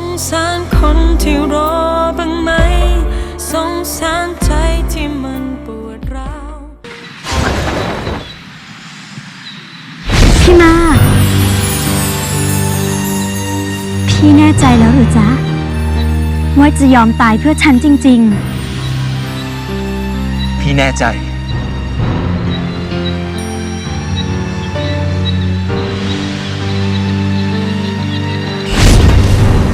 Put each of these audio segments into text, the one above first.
งสารคนที่รอบ้างไหม สงสารใจที่มันปวดร้าวพี่มากพี่แน่ใจแล้วหรือจ๊ะ ว่าจะยอมตายเพื่อฉันจริงพี่แน่ใจ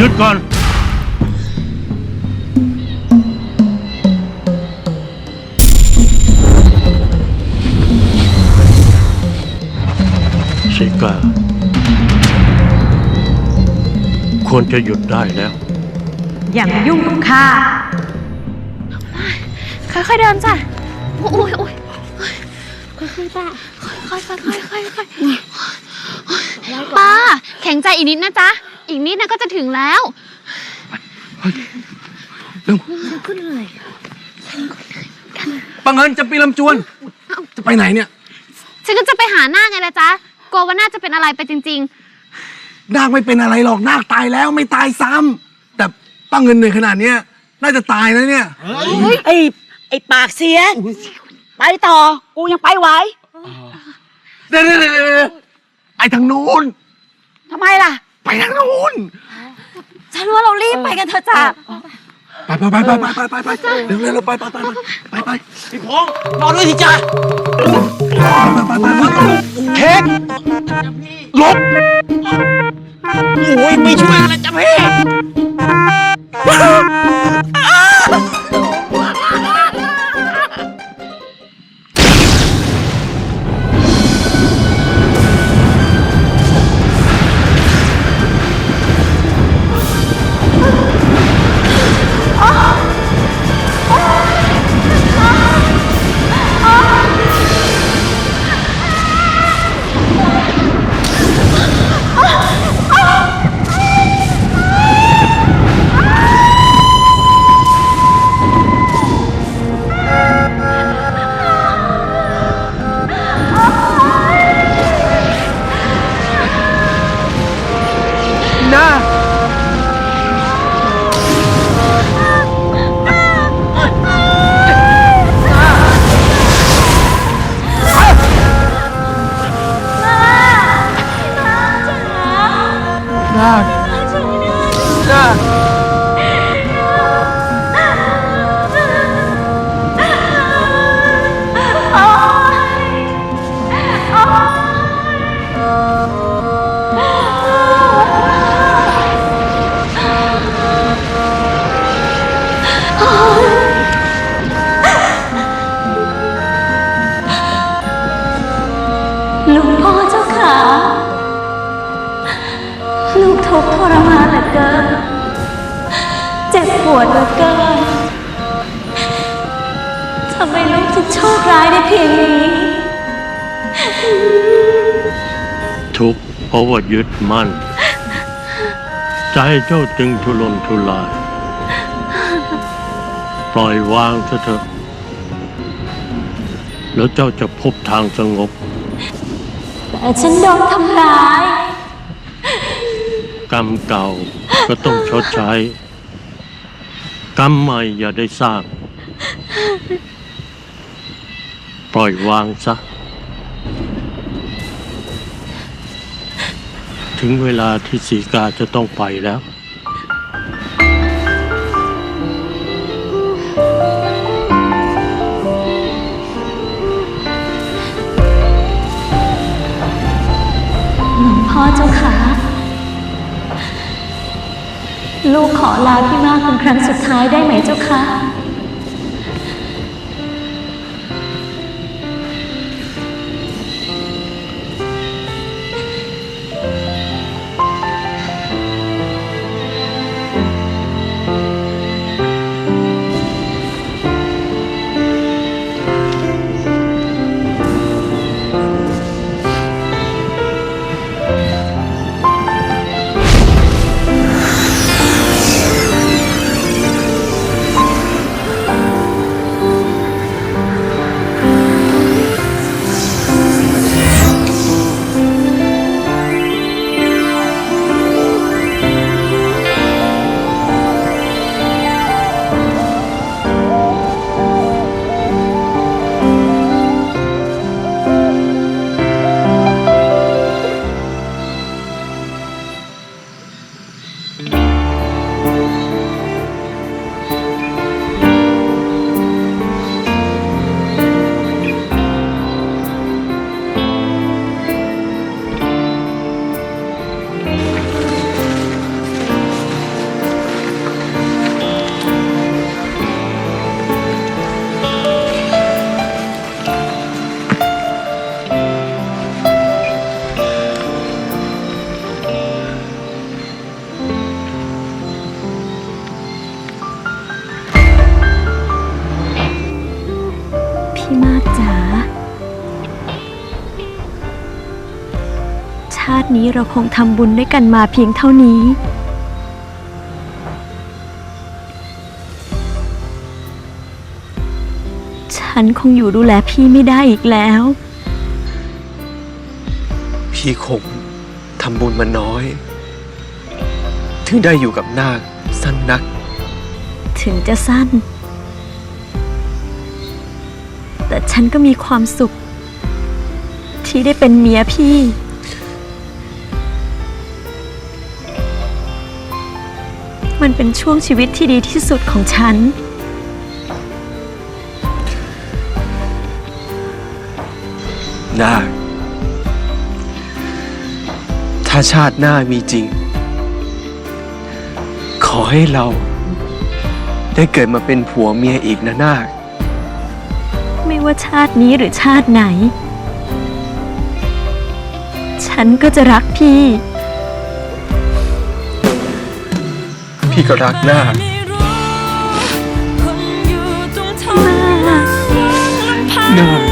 หยุดก่อน สิกา ควรจะหยุดได้แล้วๆอย่ามายุ่งกับข้าค่อยๆเดินจ้ะโอ้ยโอ้ยค่อยๆป้าค่อยๆค่อยๆค่อยๆค่อยๆป้าแข็งใจอีกนิดนะจ๊ะ อีกนิดนะก็จะถึงแล้วปังเงินจะปีลำจวน จะไปไหนเนี่ย ฉันก็จะไปหาหน้าคไงล่ะจ๊ะกลัวว่าน่าจะเป็นอะไรไปจริงนาคไม่เป็นอะไรหรอกนาคตายแล้วไม่ตายซ้ำแต่ป้าเงินเหนื่อยขนาดเนี้ยน่าจะตายนะเนี่ย ไอ้ไอ้ปากเสีย ไปต่อ กูยังไปไหวเดี๋ยวเดี๋ยวเดี๋ยวเดี๋ยวไอ้ทางนู้นทำไมล่ะ ไปทางนู้นฉันว่าเรารีบไปกันเถอะจ้าไปไปไปไปไปไปไปไปเร็วเร็วไปไปไปไปไปไอ้พงษ์รอด้วยสิจ้าไปไปไปเค้กลบโอ้ยไม่ช่วยอะไรจ้ะพี่ 妈妈 วดเหลือเกินทำไมลูกถึงโชคร้ายได้เพียงนี้ ทุกข์เพราะว่ายึดมั่น ใจเจ้าจึงทุรนทุราย ปล่อยวางเถอะเถอะ แล้วเจ้าจะพบทางสงบ แต่ฉันโดนทำร้าย กรรมเก่าก็ต้องชดใช้ กรรมใหม่อย่าได้สร้าง ปล่อยวางซะ ถึงเวลาที่สีกาจะต้องไปแล้ว ลูกขอลาพี่มากเป็นครั้งสุดท้ายได้ไหมเจ้าคะ ตินี้เราคงทำบุญด้วยกันมาเพียงเท่านี้ ฉันคงอยู่ดูแลพี่ไม่ได้อีกแล้ว พี่คงทำบุญมาน้อย ถึงได้อยู่กับนาคสั้นนัก ถึงจะสั้น แต่ฉันก็มีความสุข ที่ได้เป็นเมียพี่ มันเป็นช่วงชีวิตที่ดีที่สุดของฉันนาคถ้าชาติหน้ามีจริง ขอให้เรา ได้เกิดมาเป็นผัวเมียอีกนะนาคไม่ว่าชาตินี้หรือชาติไหน ฉันก็จะรักพี่ พี่ก็รักนาคไม่รู้คนอยู่ตรงท้องนา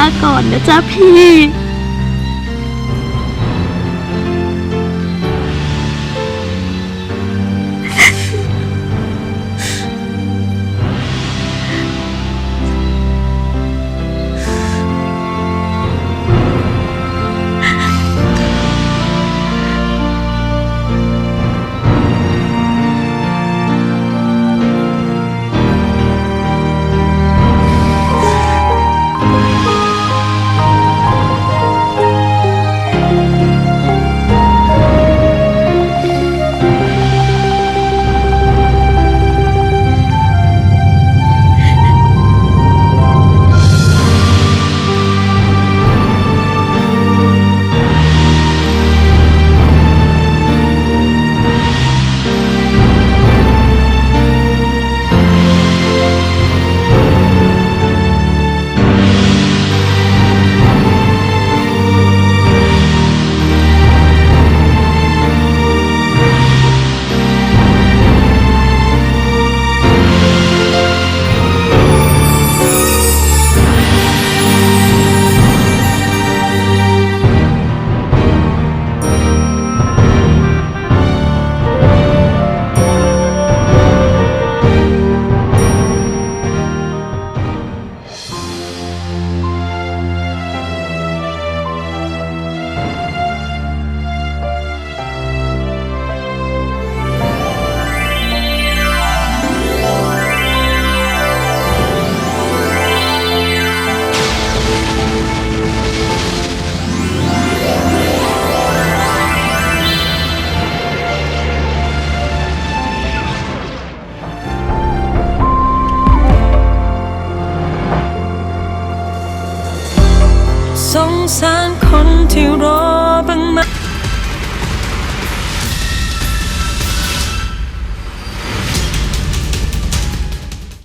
าก่อนนะจ๊ะพี่